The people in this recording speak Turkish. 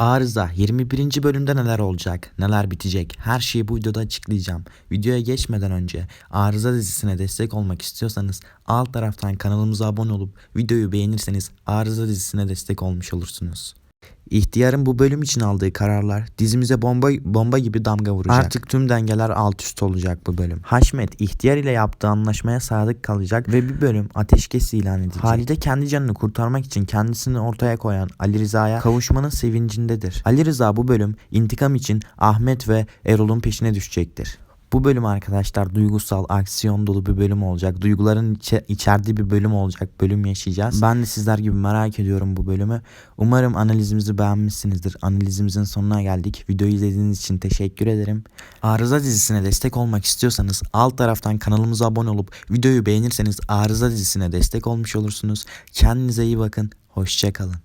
Arıza 21. bölümde neler olacak, neler bitecek her şeyi bu videoda açıklayacağım. Videoya geçmeden önce Arıza dizisine destek olmak istiyorsanız alt taraftan kanalımıza abone olup videoyu beğenirseniz Arıza dizisine destek olmuş olursunuz. İhtiyarın bu bölüm için aldığı kararlar dizimize bomba bomba gibi damga vuracak. Artık tüm dengeler alt üst olacak bu bölüm. Haşmet ihtiyar ile yaptığı anlaşmaya sadık kalacak ve bir bölüm ateşkes ilan edecek. Halide kendi canını kurtarmak için kendisini ortaya koyan Ali Rıza'ya kavuşmanın sevincindedir. Ali Rıza bu bölüm intikam için Ahmet ve Erol'un peşine düşecektir. Bu bölüm arkadaşlar duygusal, aksiyon dolu bir bölüm olacak. Duyguların içe- içerdiği bir bölüm olacak. Bölüm yaşayacağız. Ben de sizler gibi merak ediyorum bu bölümü. Umarım analizimizi beğenmişsinizdir. Analizimizin sonuna geldik. Videoyu izlediğiniz için teşekkür ederim. Arıza dizisine destek olmak istiyorsanız alt taraftan kanalımıza abone olup videoyu beğenirseniz Arıza dizisine destek olmuş olursunuz. Kendinize iyi bakın. Hoşçakalın.